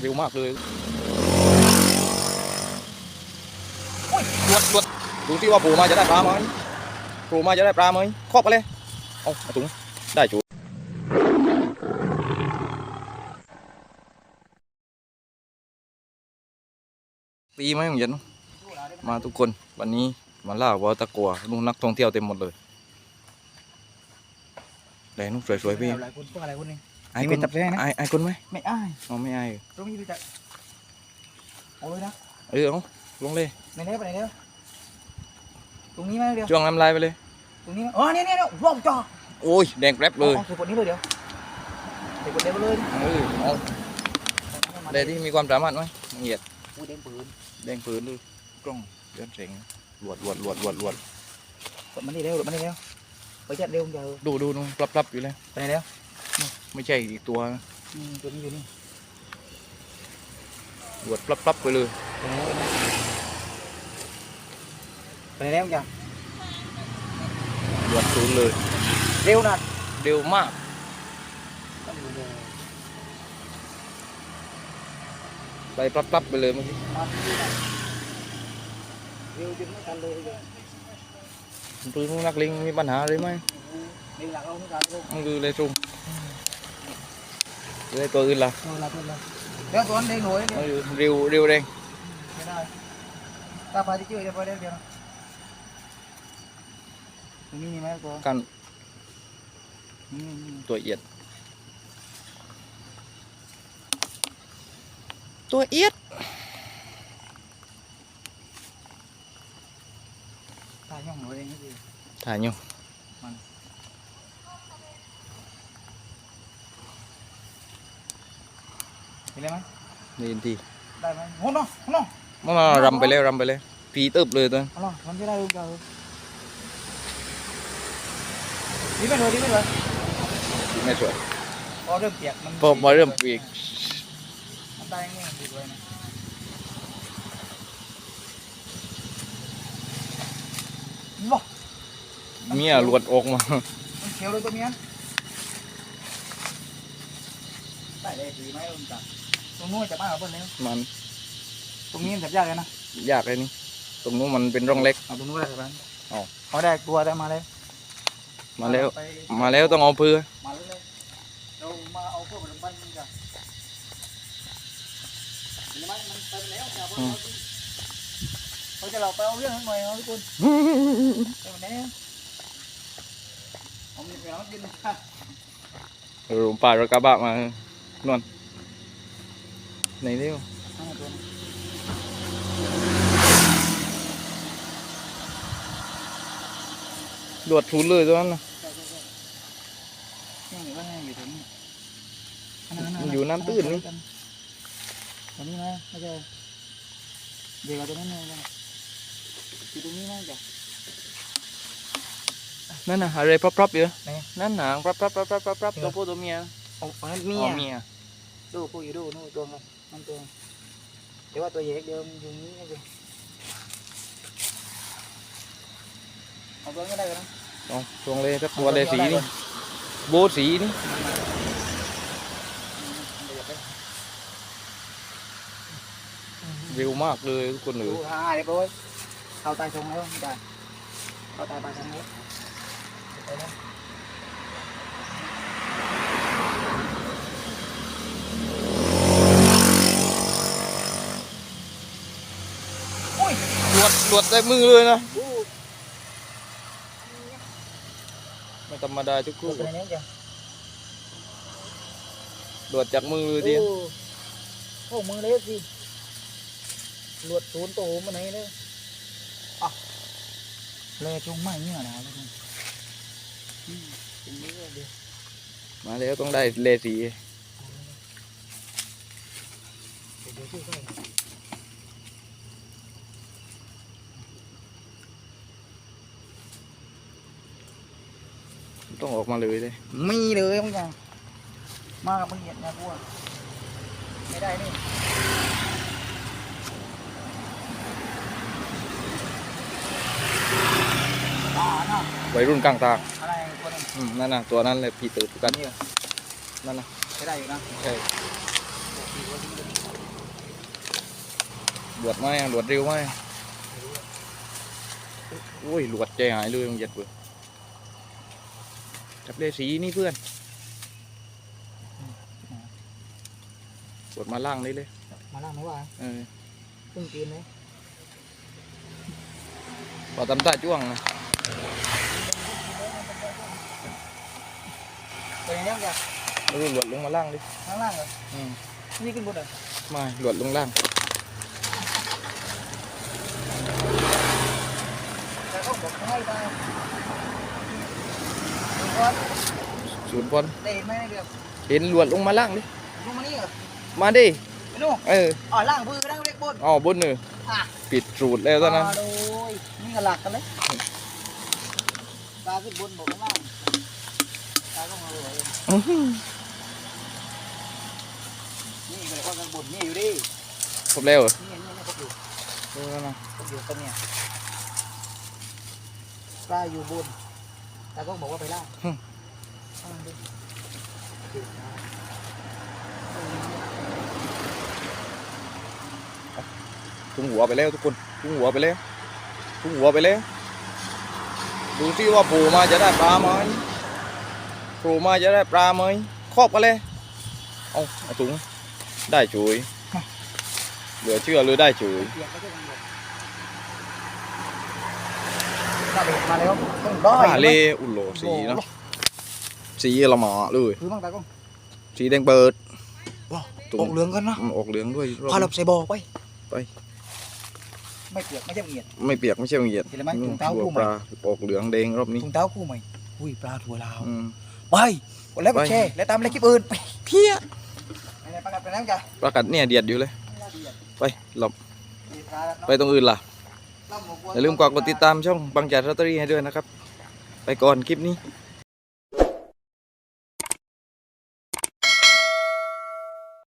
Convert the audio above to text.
เร็วมากเลยหลวดหลวดดูที่ว่าปูมาจะได้ปลาไหมปูมาจะได้ปลาไหมครอบไปเลย เอาถุงได้จูตีไหมของเย็นมาทุกคนวันนี้มาล่าวอตะกัวนู่นนักท่องเที่ยวเต็มหมดเลยแดงนู่นสวยๆพี่หลายคนพวกอะไรคนนึ งไอ้นี่คเป็นนจับได้นะไอ้ไอ้คนไหมไม่อ้ายอ๋อไม่ไอ้ตรงนี้ไปจับเอาเลยนะเออเอาลงเลยไหนเนี้ยไปไหนเนี้ยตรงนี้ไหมเดียวจ้วงน้ำลายไปเลยตรงนี้ไหมอ๋อเนี่ยเนี่ยเนี่ยว่องจ่อโอ้ยแดงแกร็บเลยอาถือกดนี้เลยเดี๋ยวถือกดเดียวไปเลยเออเอาเดที่มีความสามารถไหมเหยียดอู้เด้งปืนแดงปืนเลยกล้องเดินเสียงหลวดหลวดหลวดหลวดหลวดกดมันนี่เร็วกดมันนี่เร็วไปจัดเร็วจังดูดูดูปรับปรับอยู่เลยไปไหนเร็ว ไม่ใช่อีกตัวนะอืมตัวนี้อยู่นี่หลวดปรับปรับไปเลย ไปไหนเร็วไปไหนเร็วจังหลวดศูนย์เลย เร็วนะเร็วมากไปปรับปรับไปเลยเมื่อกี้เร็วจนไม่ทันเลยเลยปืนพวกนักเลงมีปัญหาอะไรไหมเร็วหลักเราไม่ทันเลยมันคือเลยซุ่มเลยตัวอื่นล่ะเร็วหลักเลยเดี๋ยวตัวนั้นเด้งหน่อยเดี๋ยวมั นคือเร็วเร็วแดงไม่ได้ตาพาที่ช่วยเดี๋ยวไปเดี๋ยวเดี๋ยวตรงนี้มีไหมตัว กัน นี่นี่ ตัวเอียด ตัวเอียด ตาย่องหน่อยเองนี่สิ ถ่ายอยู่ เห็นไหมนี่ทีได้ไหมโอ้โหโอ้โหมามารำไปแล้วรำไปแล้วปีตึบเลยตัวเอาล่ะมันจะได้รู้กันดีไหมเลยดีไหมเลยไม่สวยพอเริ่มเปียกมันพอมาเริ่มปีกมันได้ไงดีเลยนะว้าเมียหลวดออกมามันเขียวเลยตัวเมีย ได้เลยดีไหมลุงจับตรงนู้นจะมาเอาเพิ่นเลยมันตรงนี้มันจับยากเลยนะยากเลยนี่ ตรงนู้นมันเป็นร่องเล็ก เอาตรงนู้นได้ครับอ๋อ เขาได้ตัวได้มาเลยมาแล้ว ไปมาแล้วต้องเอาเพื่อมาเลยเรามาเอาพวกขนมปังนี่จ้ะเห็นไหมมันไปแล้วจ้ะเพราะเราเขาจะเราไปเอาเรื่องข้างในเอาทุกคนไปวันนี้ผมมีเวลากินนะหลุมป่ารถกระบะมา นอนไหนเร็วเอาตัวนี้หลวดทุนเลยตัวนั้นนะใช่ใช่ใช่ยังอยู่ว่าไงอยู่ตรงนี้มันอยู่น้ำตื้นนี่ตรงนี้นะไม่ใช่เดี๋ยวเราตรงนั้นเลยนะอยู่ตรงนี้นะจ้ะนั่นน่ะอะไรพรับๆอยู่ไหนนั่นหนังพรับๆพรับๆพรับๆจริงตัเหรวอผู้ตัวเมีย โอ้อันนั้นอ๋เมีอยเมียดูพวกอยู่ดูนู่นตัวมันนั่นตัวเดี๋ยวว่าตัวใหญ่เดียวมันอยู่นี้ไงจ้ะเอาตัวนี้ได้กันนะเอาตรงเลยสักตัวเลยสีนี่โบทสีนี่เร็วมากเลยทุกคนเลดูยฮ่าเรียบร้อยเข้าใต้ทรงแล้วไม่ได้เข้าใต้ปลายทรงแล้วไปแล้ว หลวดหลวดได้มือเลยนะอู้ไม่ธรรมดาทุกตัคู่วไหนเนี่ยจ้ะหลวดจากมือเลยทีโอ้โอ้มือเล็กสิหลวดศูนย์ตัวมันไหนเลยอะเลยจุงไม่เนี่ยนะทุกคนอืมเป็นมือเดียวมาแล้วต้องได้เลสี เดี๋ยวช่วยช่วย ต้องออกมาเลยเลยมีเลยมึงจังมากับมึงเหยียดนะพวกไม่ได้นี่อ่าน่ะวัยรุ่นกลางตากอะไรคนนึงอืมนั่นน่ะตัวนั้นเลยพี่ตื่นกันนี่เหรอนั่นน่ะไม่ได้อยู่นะใช่โอเคหลวดไหมหลวดเร็วไหมโอ้ยหลวดใจหายเลยมันเหยียดเบื่อ จับเลสีนี่เพื่อนหลวดมาล่างนี่เลย มาล่างไหมวะเออเพิ่งกินเลยพอตำตาจ้วงนะเป็นยังไงจ้ะเออหลวดลงมาล่างดิข้างล่างเหรออืมนี่ขึ้นบนเหรอไม่หลวดลงล่างแต่ก็บอกให้ไปดู ก่อนศูนย์บอลได้เห็นไหมในเรือเห็นหลวดลงมาล่างดิดูมานี่เหรอมาดิไอ้หนู่เอออ๋อล่างพื้นก็ได้เล็กบนอ๋อบนหนึ่งอะปิดสูตรแล้วตอนนั้นโดยนี่ก็หลักกันเลยตาขึ้นบนบอกข้างล่างตาก็มาเลยอื้อหือนี่ก็เลยว่าข้างบนนี่อยู่ดิครบแล้วเหรอนี่นี่นี่ก็อยู่เออนั่นนะก็อยู่ตรงเนี้ยปลาอยู่บน ตาก็บอกว่าไปล่างข้างล่างดิโอเคครับทุ่งหัวไปแล้วทุกคนทุ่งหัวไปแล้วทุ่งหัวไปแล้วดูสิว่าโผล่มาจะได้ปลาไหมโผล่มาจะได้ปลาไหมครอบกันเลยเอาเอาถุงได้จุยเหลือเชื่อเลยได้จุยเปียกก็จะกังวลถ้าเด็ก มาแล้วต้องได้อ่าเลอุลโหลสีเนาะสีละหมาเลยคือมั่งตาก็สีแดงเปิดว้าวตุ่ออกเหลืองกันนะมออกเหลืองด้วยรอบพาเราใส่บอกไปไป ไม่เปียกไม่ใช่เหงียดไม่เปียกไม่ใช่เหยียดเห็นไหมถุงเท้าหัวคู่ปใหม่ลาออกเหลืองแดงรอบนี้ถุงเท้าคู่ใหม่อุ้ยปลาถั่วลาวอืมไปกดแล้วกดไปแชร์และตามเลยคลิปอื่นไปเพี้ยไหนๆประกาศไปแล้วจ้ะประกัดเนี่ยเดียดอยู่เลยไปหลบมีปลาแล้วเนาะไปตรงอื่นล่ะล่ำหมกบัว อย่าลืมกดติดตามช่องบางจากลอตเตอรี่ให้ด้วยนะครับ ไปก่อนคลิปนี้